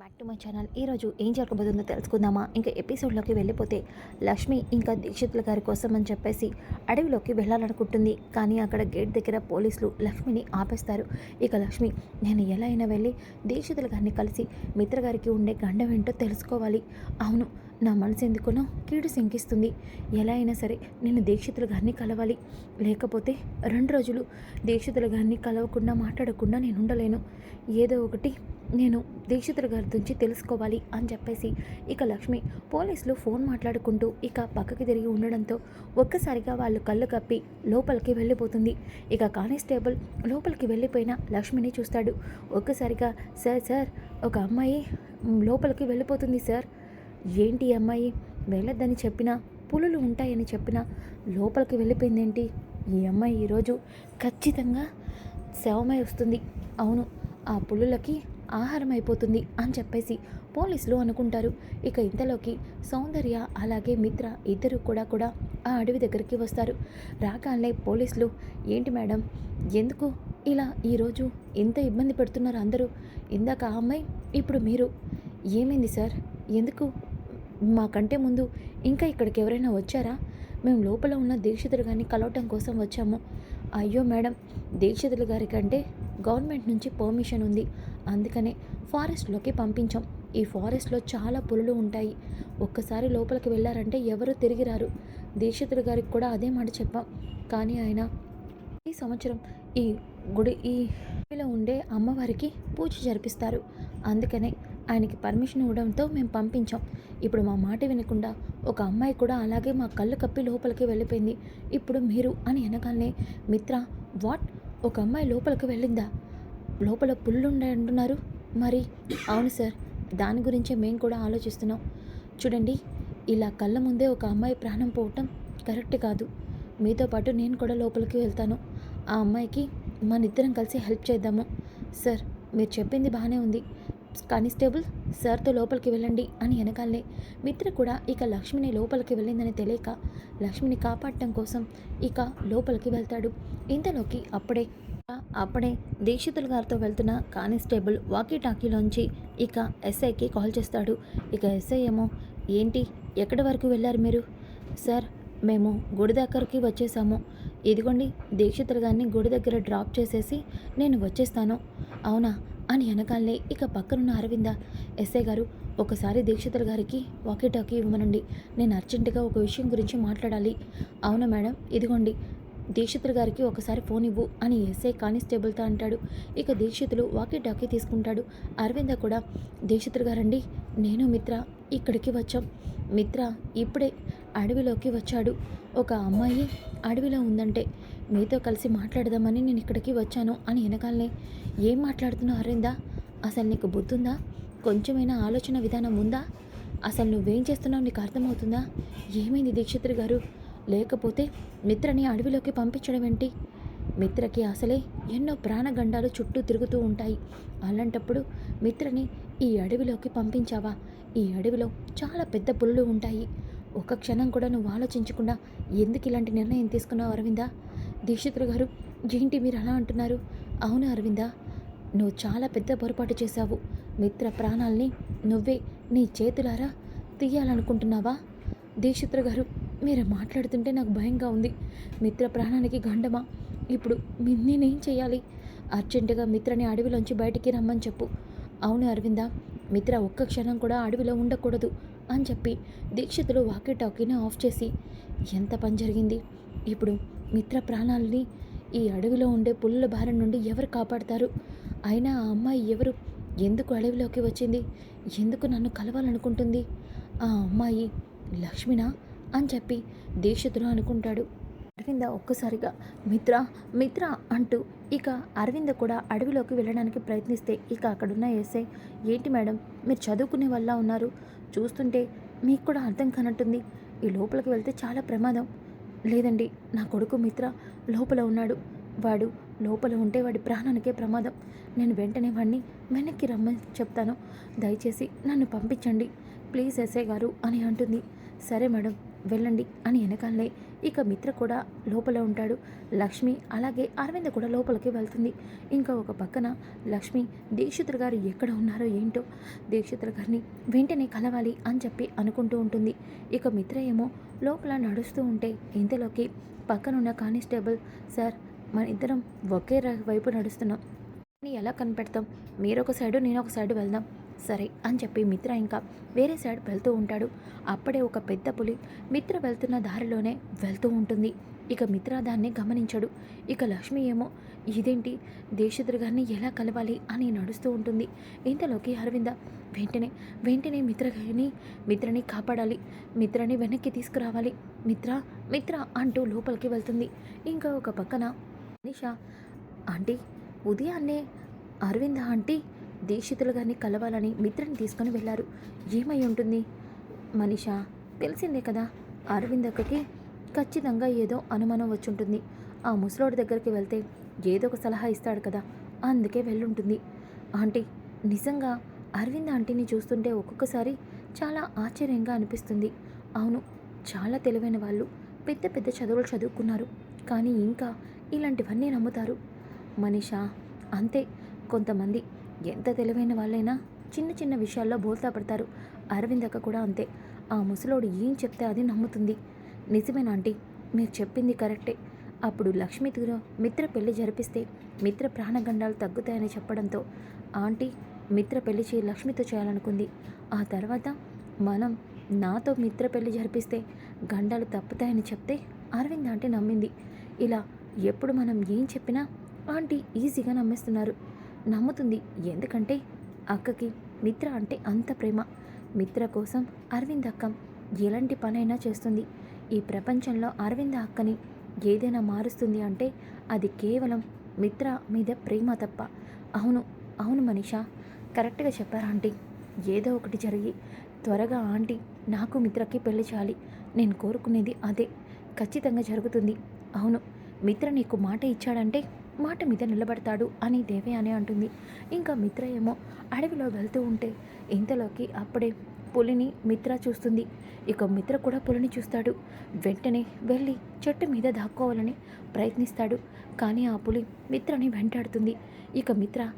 Back to my channel. ఈరోజు ఏం జరగబోతుందో తెలుసుకుందామా? ఇంకా ఎపిసోడ్లోకి వెళ్ళిపోతే లక్ష్మి ఇంకా దీక్షితుల గారి కోసం అని చెప్పేసి అడవిలోకి వెళ్ళాలనుకుంటుంది. కానీ అక్కడ గేట్ దగ్గర పోలీసులు లక్ష్మిని ఆపేస్తారు. ఇక లక్ష్మి నేను ఎలా అయినా వెళ్ళి దీక్షితుల గారిని కలిసి మిత్ర గారికి ఉండే గండం ఏంటో తెలుసుకోవాలి. అవును నా మనసు ఎందుకునో కీడు శంకిస్తుంది. ఎలా అయినా సరే నేను దీక్షితుల గారిని కలవాలి. లేకపోతే రెండు రోజులు దీక్షితుల గారిని కలవకుండా మాట్లాడకుండా నేను ఉండలేను. ఏదో ఒకటి నేను దీక్షితుల గారి గురించి తెలుసుకోవాలి అని చెప్పేసి ఇక లక్ష్మి పోలీసులు ఫోన్ మాట్లాడుకుంటూ ఇక పక్కకి తిరిగి ఉండడంతో ఒక్కసారిగా వాళ్ళు కళ్ళు కప్పి లోపలికి వెళ్ళిపోతుంది. ఇక కానిస్టేబుల్ లోపలికి వెళ్ళిపోయిన లక్ష్మిని చూస్తాడు. ఒక్కసారిగా సార్ సార్ ఒక అమ్మాయి లోపలికి వెళ్ళిపోతుంది సార్. ఏంటి అమ్మాయి? వెళ్ళొద్దని చెప్పినా పులులు ఉంటాయని చెప్పినా లోపలికి వెళ్ళిపోయిందేంటి? ఈ అమ్మాయి ఈరోజు ఖచ్చితంగా శవమై వస్తుంది. అవును ఆ పులులకి ఆహారం అయిపోతుంది అని చెప్పేసి పోలీసులు అనుకుంటారు. ఇక ఇంతలోకి సౌందర్య అలాగే మిత్ర ఇద్దరు కూడా కూడా ఆ అడవి దగ్గరికి వస్తారు. రాగానే పోలీసులు ఏంటి మేడం ఎందుకు ఇలా ఈరోజు ఎంత ఇబ్బంది పెడుతున్నారు అందరూ? ఇందాక ఆ అమ్మాయి ఇప్పుడు మీరు. ఏమైంది సార్? ఎందుకు? మాకంటే ముందు ఇంకా ఇక్కడికి ఎవరైనా వచ్చారా? మేము లోపల ఉన్న దీక్షితులు గారిని కలవటం కోసం వచ్చాము. అయ్యో మేడం దీక్షితులు గారి కంటే గవర్నమెంట్ నుంచి పర్మిషన్ ఉంది. అందుకనే ఫారెస్ట్లోకి పంపించాం. ఈ ఫారెస్ట్లో చాలా పులులు ఉంటాయి. ఒక్కసారి లోపలికి వెళ్ళారంటే ఎవరు తిరిగి రారు. దీక్షితుడు గారికి కూడా అదే మాట చెప్పాం. కానీ ఆయన ఈ సంవత్సరం ఈ గుడి ఈ గుడిలో ఉండే అమ్మవారికి పూజ జరిపిస్తారు. అందుకనే ఆయనకి పర్మిషన్ ఇవ్వడంతో మేము పంపించాం. ఇప్పుడు మా మాట వినకుండా ఒక అమ్మాయి కూడా అలాగే మా కళ్ళు కప్పి లోపలికి వెళ్ళిపోయింది. ఇప్పుడు మీరు అని అనగానే మిత్ర వాట్? ఒక అమ్మాయి లోపలికి వెళ్ళిందా? లోపల పుల్లుండే అంటున్నారు. మరి అవును సార్ దాని గురించే మేము కూడా ఆలోచిస్తున్నాం. చూడండి ఇలా కళ్ళ ముందే ఒక అమ్మాయి ప్రాణం పోవటం కరెక్ట్ కాదు. మీతో పాటు నేను కూడా లోపలికి వెళ్తాను. ఆ అమ్మాయికి మన ఇద్దరం కలిసి హెల్ప్ చేద్దాము. సార్ మీరు చెప్పింది బాగానే ఉంది. కానిస్టేబుల్ సార్తో లోపలికి వెళ్ళండి అని వెనకాలే మిత్ర కూడా ఇక లక్ష్మిని లోపలికి వెళ్ళిందని తెలియక లక్ష్మిని కాపాడటం కోసం ఇక లోపలికి వెళ్తాడు. ఇంతలోకి అప్పుడే అప్పుడే దీక్షితుల గారితో వెళ్తున్న కానిస్టేబుల్ వాకీ టాకీలోంచి ఇక ఎస్ఐకి కాల్ చేస్తాడు. ఇక ఎస్ఐ ఏమో ఏంటి ఎక్కడి వరకు వెళ్ళారు మీరు? సార్ మేము గుడి దగ్గరికి వచ్చేసాము. ఇదిగోండి దీక్షితులు గారిని గుడి దగ్గర డ్రాప్ చేసేసి నేను వచ్చేస్తాను. అవునా? అని వెనకాలనే ఇక పక్కనున్న అరవింద ఎస్ఐ గారు ఒకసారి దీక్షితుల గారికి వాకీ టాకీ ఇవ్వమనండి. నేను అర్జెంటుగా ఒక విషయం గురించి మాట్లాడాలి. అవునా మేడం. ఇదిగోండి. దీక్షితుల గారికి ఒకసారి ఫోన్ ఇవ్వు అని ఎస్ఐ కానిస్టేబుల్తో అంటాడు. ఇక దీక్షితులు వాకీ టాకీ తీసుకుంటాడు. అరవింద కూడా దీక్షితులు గారండి. నేను మిత్ర. ఇక్కడికి వచ్చాం. మిత్ర ఇప్పుడే అడవిలోకి వచ్చాడు. ఒక అమ్మాయి అడవిలో ఉందంటే మీతో కలిసి మాట్లాడదామని నేను ఇక్కడికి వచ్చాను అని వెనకాలనే ఏం మాట్లాడుతున్నావు అరేందా అసలు నీకు బుద్ధుందా? కొంచెమైనా ఆలోచన విధానం ఉందా? అసలు నువ్వేం చేస్తున్నావు? నీకు అర్థమవుతుందా? ఏమైంది దీక్షితులు గారు? లేకపోతే మిత్రని అడవిలోకి పంపించడం ఏంటి? మిత్రకి అసలే ఎన్నో ప్రాణగండాలు చుట్టూ తిరుగుతూ ఉంటాయి. అలాంటప్పుడు మిత్రని ఈ అడవిలోకి పంపించావా? ఈ అడవిలో చాలా పెద్ద పులులు ఉంటాయి. ఒక క్షణం కూడా నువ్వు ఆలోచించకుండా ఎందుకు ఇలాంటి నిర్ణయం తీసుకున్నావు అరవిందా? దీక్షితులు గారు ఏంటి మీరు అలా అంటున్నారు? అవును అరవిందా నువ్వు చాలా పెద్ద పొరపాటు చేశావు. మిత్ర ప్రాణాల్ని నువ్వే నీ చేతులారా తీయాలనుకుంటున్నావా? దీక్షిత్ర గారు మీరు మాట్లాడుతుంటే నాకు భయంగా ఉంది. మిత్ర ప్రాణానికి గండమా? ఇప్పుడు మీ- నేనేం చేయాలి? అర్జెంటుగా మిత్రని అడవిలోంచి బయటికి రమ్మని చెప్పు. అవును అరవింద మిత్ర ఒక్క క్షణం కూడా అడవిలో ఉండకూడదు అని చెప్పి దీక్షితులు వాకీ టాకీని ఆఫ్ చేసి ఎంత పని జరిగింది? ఇప్పుడు మిత్ర ప్రాణాలని ఈ అడవిలో ఉండే పుల్ల భారం నుండి ఎవరు కాపాడతారు? అయినా ఆ అమ్మాయి ఎవరు? ఎందుకు అడవిలోకి వచ్చింది? ఎందుకు నన్ను కలవాలనుకుంటుంది? ఆ అమ్మాయి లక్ష్మినా? అని చెప్పి దీక్షితుడు అనుకుంటాడు. అరవింద ఒక్కసారిగా మిత్ర మిత్ర అంటూ ఇక అరవింద కూడా అడవిలోకి వెళ్ళడానికి ప్రయత్నిస్తే ఇక అక్కడున్న ఎస్ఐ ఏంటి మేడం మీరు చదువుకునే వల్ల ఉన్నారు? చూస్తుంటే మీకు కూడా అర్థం కానట్టుంది. ఈ లోపలికి వెళ్తే చాలా ప్రమాదం. లేదండి నా కొడుకు మిత్ర లోపల ఉన్నాడు. వాడు లోపల ఉంటే వాడి ప్రాణానికే ప్రమాదం. నేను వెంటనే వాడిని వెనక్కి రమ్మని చెప్తాను. దయచేసి నన్ను పంపించండి. ప్లీజ్ ఎస్ఐ గారు అని అంటుంది. సరే మేడం. వెళ్ళండి అని వెనకాలనే ఇక మిత్ర కూడా లోపల ఉంటాడు. లక్ష్మి అలాగే అరవింద కూడా లోపలికి వెళ్తుంది. ఇంకా ఒక పక్కన లక్ష్మి దీక్షితులు గారు ఎక్కడ ఉన్నారో ఏంటో దీక్షితుల గారిని వెంటనే కలవాలి అని చెప్పి అనుకుంటూ ఉంటుంది. ఇక మిత్ర ఏమో లోపల నడుస్తూ ఉంటే ఇంతలోకి పక్కనున్న కానిస్టేబుల్ సార్ మన ఇద్దరం ఒకే వైపు నడుస్తున్నాం. ఎలా కనిపెడతాం? మీరు ఒక సైడు నేను ఒక సైడు వెళ్దాం. సరే అని చెప్పి మిత్ర ఇంకా వేరే సైడ్ వెళ్తూ ఉంటాడు. అప్పుడే ఒక పెద్ద పులి మిత్ర వెళ్తున్న దారిలోనే వెళ్తూ ఉంటుంది. ఇక మిత్ర దాన్ని గమనించడు. ఇక లక్ష్మి ఏమో ఇదేంటి? దేశద్రు గారిని ఎలా కలవాలి? అని నడుస్తూ ఉంటుంది. ఇంతలోకి అరవింద వెంటనే వెంటనే మిత్రగారిని మిత్రని కాపాడాలి. మిత్రని వెనక్కి తీసుకురావాలి. మిత్ర మిత్ర అంటూ లోపలికి వెళ్తుంది. ఇంకా ఒక పక్కన నిషా ఆంటీ ఉదయాన్నే అరవింద ఆంటీ దీక్షితులు గారిని కలవాలని మిత్రని తీసుకొని వెళ్ళారు. ఏమై ఉంటుంది? మనిష తెలిసిందే కదా. అరవింద్ అక్కకి ఖచ్చితంగా ఏదో అనుమానం వచ్చుంటుంది. ఆ ముసలోడి దగ్గరికి వెళ్తే ఏదో ఒక సలహా ఇస్తాడు కదా. అందుకే వెళ్ళుంటుంది. ఆంటీ నిజంగా అరవింద్ ఆంటీని చూస్తుంటే ఒక్కొక్కసారి చాలా ఆశ్చర్యంగా అనిపిస్తుంది. అవును చాలా తెలివైన వాళ్ళు. పెద్ద పెద్ద చదువులు చదువుకున్నారు. కానీ ఇంకా ఇలాంటివన్నీ నమ్ముతారు. మనిష అంతే. కొంతమంది ఎంత తెలివైన వాళ్ళైనా చిన్న చిన్న విషయాల్లో బోల్తా పడతారు. అరవిందక్క కూడా అంతే. ఆ ముసలోడు ఏం చెప్తే అది నమ్ముతుంది. నిజమేనా ఆంటీ? మీరు చెప్పింది కరెక్టే. అప్పుడు లక్ష్మితో మిత్ర పెళ్ళి జరిపిస్తే మిత్ర ప్రాణగండాలు తగ్గుతాయని చెప్పడంతో ఆంటీ మిత్ర పెళ్ళి చేయి లక్ష్మితో చేయాలనుకుంది. ఆ తర్వాత మనం నాతో మిత్ర పెళ్ళి జరిపిస్తే గండాలు తప్పుతాయని చెప్తే అరవింద్ ఆంటీ నమ్మింది. ఇలా ఎప్పుడు మనం ఏం చెప్పినా ఆంటీ ఈజీగా నమ్మేస్తున్నారు. నమ్ముతుంది. ఎందుకంటే అక్కకి మిత్ర అంటే అంత ప్రేమ. మిత్ర కోసం అరవింద్ అక్క ఎలాంటి పనైనా చేస్తుంది. ఈ ప్రపంచంలో అరవింద అక్కని ఏదైనా మారుస్తుంది అంటే అది కేవలం మిత్ర మీద ప్రేమ తప్ప. అవును అవును మనీషా. కరెక్ట్గా చెప్పారా ఆంటీ? ఏదో ఒకటి జరిగి త్వరగా ఆంటీ నాకు మిత్రకి పెళ్ళి చేయాలి. నేను కోరుకునేది అదే. ఖచ్చితంగా జరుగుతుంది. అవును మిత్ర నీకు మాట ఇచ్చాడంటే మాట మీద నిలబడతాడు అని దేవే అని అంటుంది. ఇంకా మిత్ర ఏమో అడవిలో వెళ్తూ ఉంటే ఇంతలోకి అప్పుడే పులిని మిత్ర చూస్తుంది. ఇక మిత్ర కూడా పులిని చూస్తాడు. వెంటనే వెళ్ళి చెట్టు మీద దాక్కోవాలని ప్రయత్నిస్తాడు. కానీ ఆ పులి మిత్రని వెంటాడుతుంది. ఇక మిత్ర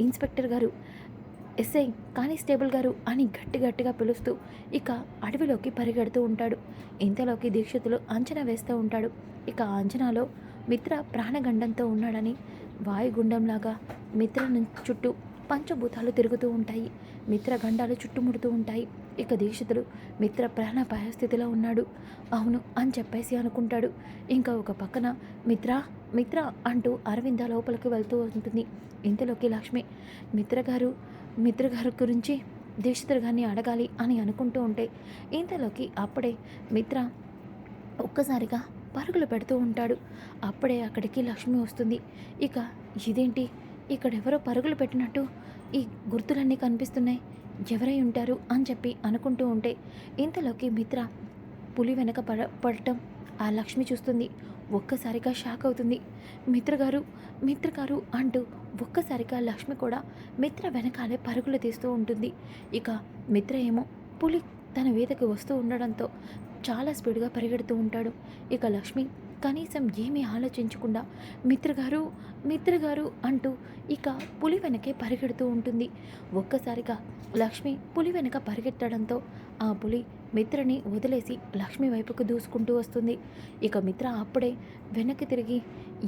ఇన్స్పెక్టర్ గారు ఎస్ఐ కానిస్టేబుల్ గారు అని గట్టి గట్టిగా పిలుస్తూ ఇక అడవిలోకి పరిగెడుతూ ఉంటాడు. ఇంతలోకి దీక్షితులు అంచనా వేస్తూ ఉంటాడు. ఇక ఆ అంచనాలో మిత్ర ప్రాణగండంతో ఉన్నాడని వాయుగుండంలాగా మిత్ర చుట్టూ పంచభూతాలు తిరుగుతూ ఉంటాయి. మిత్ర గండాలు చుట్టుముడుతూ ఉంటాయి. ఇక దీక్షితుడు మిత్ర ప్రాణాపాయ స్థితిలో ఉన్నాడు. అవును అని చెప్పేసి అనుకుంటాడు. ఇంకా ఒక పక్కన మిత్ర మిత్ర అంటూ అరవింద లోపలికి వెళ్తూ ఉంటుంది. ఇంతలోకి లక్ష్మి మిత్ర గారు మిత్ర గారి గురించి దీక్షితుడు గారిని అడగాలి అని అనుకుంటూ ఉంటే ఇంతలోకి అప్పుడే మిత్ర ఒక్కసారిగా పరుగులు పెడుతూ ఉంటాడు. అప్పుడే అక్కడికి లక్ష్మి వస్తుంది. ఇక ఇదేంటి? ఇక్కడ ఎవరో పరుగులు పెట్టినట్టు ఈ గుర్తులన్నీ కనిపిస్తున్నాయి. ఎవరై ఉంటారు? అని చెప్పి అనుకుంటూ ఉంటే ఇంతలోకి మిత్ర పులి వెనక పడ పడటం ఆ లక్ష్మి చూస్తుంది. ఒక్కసారిగా షాక్ అవుతుంది. మిత్ర గారు మిత్ర గారు అంటూ ఒక్కసారిగా లక్ష్మి కూడా మిత్ర వెనకాలే పరుగులు తీస్తూ ఉంటుంది. ఇక మిత్ర ఏమో పులి తన వేదకి వస్తూ ఉండడంతో చాలా స్పీడ్గా పరిగెడుతూ ఉంటాడు. ఇక లక్ష్మి కనీసం ఏమీ ఆలోచించకుండా మిత్రగారు మిత్రగారు అంటూ ఇక పులి వెనకే పరిగెడుతూ ఉంటుంది. ఒక్కసారిగా లక్ష్మి పులి వెనక పరిగెత్తడంతో ఆ పులి మిత్రని వదిలేసి లక్ష్మి వైపుకు దూసుకుంటూ వస్తుంది. ఇక మిత్ర అప్పుడే వెనక్కి తిరిగి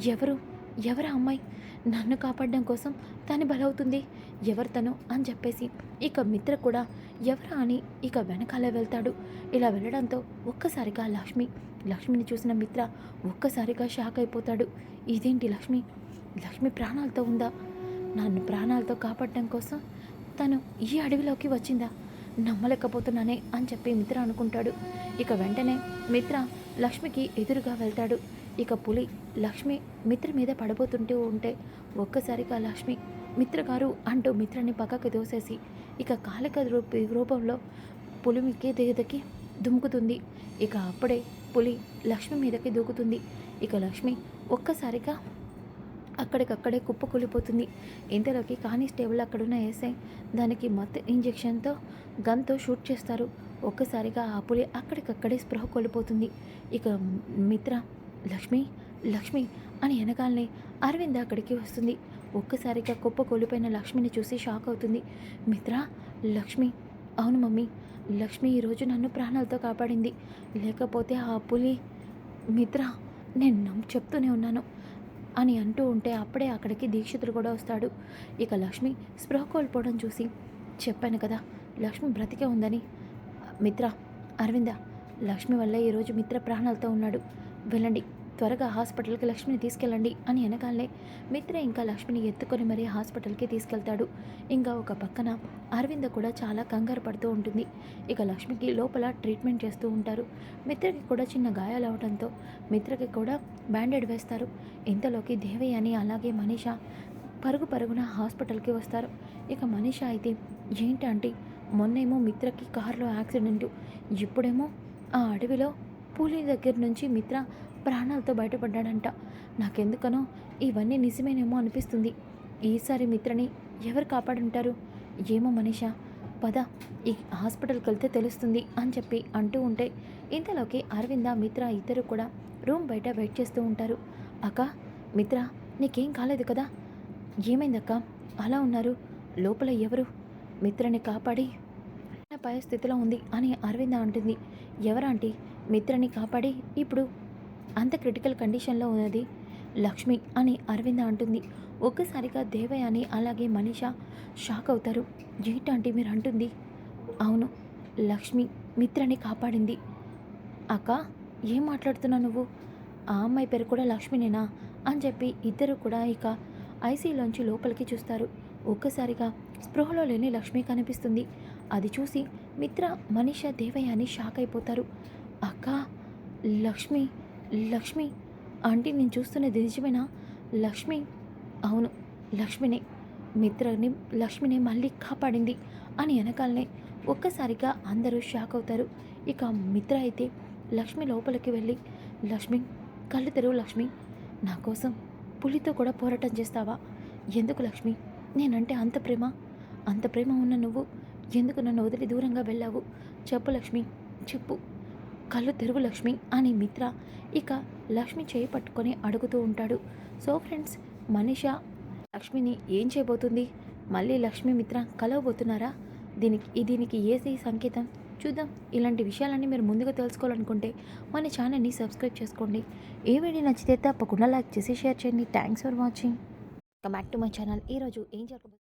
ఎవరు? ఎవరా అమ్మాయి? నన్ను కాపాడడం కోసం తను బలవుతుంది. ఎవరు తను అని చెప్పేసి ఇక మిత్ర కూడా ఎవరా అని ఇక వెనకాల వెళ్తాడు. ఇలా వెళ్ళడంతో ఒక్కసారిగా లక్ష్మి లక్ష్మిని చూసిన మిత్ర ఒక్కసారిగా షాక్ అయిపోతాడు. ఇదేంటి లక్ష్మి? లక్ష్మి ప్రాణాలతో ఉందా? నన్ను ప్రాణాలతో కాపాడడం కోసం తను ఈ అడవిలోకి వచ్చిందా? నమ్మలేకపోతున్నానే అని చెప్పి మిత్ర అనుకుంటాడు. ఇక వెంటనే మిత్ర లక్ష్మికి ఎదురుగా వెళ్తాడు. ఇక పులి లక్ష్మి మిత్ర మీద పడబోతుంటూ ఉంటే ఒక్కసారిగా లక్ష్మి మిత్ర గారు అంటూ మిత్రని పక్కకు దోసేసి ఇక కాలిక రూప రూపంలో పులి మిక్కే దిగదకి దుముకుతుంది. ఇక అప్పుడే పులి లక్ష్మి మీదకి దూకుతుంది. ఇక లక్ష్మి ఒక్కసారిగా అక్కడికక్కడే కుప్పకూలిపోతుంది. ఇంతలోకి కానిస్టేబుల్ అక్కడున్న వేసే దానికి మత్ ఇంజెక్షన్తో గన్తో షూట్ చేస్తారు. ఒక్కసారిగా ఆ పులి అక్కడికక్కడే స్పృహ కోల్పోతుంది. ఇక మిత్ర లక్ష్మి లక్ష్మి అని వెనకాలనే అరవింద్ అక్కడికి వస్తుంది. ఒక్కసారిగా కుప్ప కోల్పోయిన లక్ష్మిని చూసి షాక్ అవుతుంది. మిత్ర లక్ష్మి అవును మమ్మీ లక్ష్మి ఈరోజు నన్ను ప్రాణాలతో కాపాడింది. లేకపోతే ఆ పులి మిత్ర నేను నమ్ము చెప్తూనే ఉన్నాను అని అంటూ ఉంటే అప్పుడే అక్కడికి దీక్షితుడు కూడా వస్తాడు. ఇక లక్ష్మి స్పృహ కోల్పోవడం చూసి చెప్పాను కదా లక్ష్మి బ్రతికే ఉందని. మిత్ర అరవింద లక్ష్మి వల్ల ఈరోజు మిత్ర ప్రాణాలతో ఉన్నాడు. వెళ్ళండి. త్వరగా హాస్పిటల్కి లక్ష్మిని తీసుకెళ్ళండి అని వెనకాలనే మిత్ర ఇంకా లక్ష్మిని ఎత్తుకొని మరీ హాస్పిటల్కి తీసుకెళ్తాడు. ఇంకా ఒక పక్కన అరవింద కూడా చాలా కంగారు పడుతూ ఉంటుంది. ఇక లక్ష్మికి లోపల ట్రీట్మెంట్ చేస్తూ ఉంటారు. మిత్రకి కూడా చిన్న గాయాలు అవడంతో మిత్రకి కూడా బ్యాండేడ్ వేస్తారు. ఇంతలోకి దేవి అని అలాగే మనీష పరుగు పరుగున హాస్పిటల్కి వస్తారు. ఇక మనీష అయితే ఏంటంటే మొన్నేమో మిత్రకి కారులో యాక్సిడెంట్. ఇప్పుడేమో ఆ అడవిలో పూలి దగ్గర నుంచి మిత్ర ప్రాణాలతో బయటపడ్డాడంట. నాకెందుకనో ఇవన్నీ నిజమేనేమో అనిపిస్తుంది. ఈసారి మిత్రని ఎవరు కాపాడుంటారు? ఏమో మనీష పద ఈ హాస్పిటల్కి వెళ్తే తెలుస్తుంది అని చెప్పి అంటూ ఉంటే ఇంతలోకి అరవింద మిత్ర ఇద్దరు కూడా రూమ్ బయట వెయిట్ చేస్తూ ఉంటారు. అక్క మిత్ర నీకేం కాలేదు కదా? ఏమైందక్క? అలా ఉన్నారు? లోపల ఎవరు? మిత్రని కాపాడి పై స్థితిలో ఉంది అని అరవింద అంటుంది. ఎవరంటీ మిత్రని కాపాడి ఇప్పుడు అంత క్రిటికల్ కండిషన్లో ఉన్నది లక్ష్మి అని అరవింద అంటుంది. ఒక్కసారిగా దేవయ్య అని అలాగే మనీష షాక్ అవుతారు. ఏంటంటే మీరు అంటుంది. అవును లక్ష్మి మిత్రని కాపాడింది. అక్క ఏం మాట్లాడుతున్నావు నువ్వు? ఆ అమ్మాయి పేరు కూడా లక్ష్మినేనా? అని చెప్పి ఇద్దరు కూడా ఇక ఐసీలోంచి లోపలికి చూస్తారు. ఒక్కసారిగా స్పృహలో లేని లక్ష్మి కనిపిస్తుంది. అది చూసి మిత్ర మనీష దేవయ్య అని షాక్ అయిపోతారు. అక్క లక్ష్మి లక్ష్మి. ఆంటీ నేను చూస్తున్నది నిజమేనా? లక్ష్మి? అవును లక్ష్మినే. మిత్రని లక్ష్మిని మళ్ళీ కాపాడింది అని వెనకాలనే ఒక్కసారిగా అందరూ షాక్ అవుతారు. ఇక మిత్ర అయితే లక్ష్మి లోపలికి వెళ్ళి లక్ష్మి కళ్ళు తెరువు లక్ష్మి. నా కోసం పులితో కూడా పోరాటం చేస్తావా? ఎందుకు లక్ష్మి? నేనంటే అంత ప్రేమ? అంత ప్రేమ ఉన్న నువ్వు ఎందుకు నన్ను వదిలి దూరంగా వెళ్ళావు? చెప్పు లక్ష్మి చెప్పు. కళ్ళు తెరువు లక్ష్మి అని మిత్ర ఇక లక్ష్మి చేయి పట్టుకొని అడుగుతూ ఉంటాడు. సో ఫ్రెండ్స్ మనిష లక్ష్మిని ఏం చేయబోతుంది? మళ్ళీ లక్ష్మి మిత్ర కలవబోతున్నారా? దీనికి దీనికి ఏది సంకేతం? చూద్దాం. ఇలాంటి విషయాలన్నీ మీరు ముందుగా తెలుసుకోవాలనుకుంటే మన ఛానల్ని సబ్స్క్రైబ్ చేసుకోండి. ఏ వీడియో నచ్చితే తప్పకుండా లైక్ చేసి షేర్ చేయండి. Thanks for watching. Back to my channel. ఈరోజు ఏం జరగబోతుంది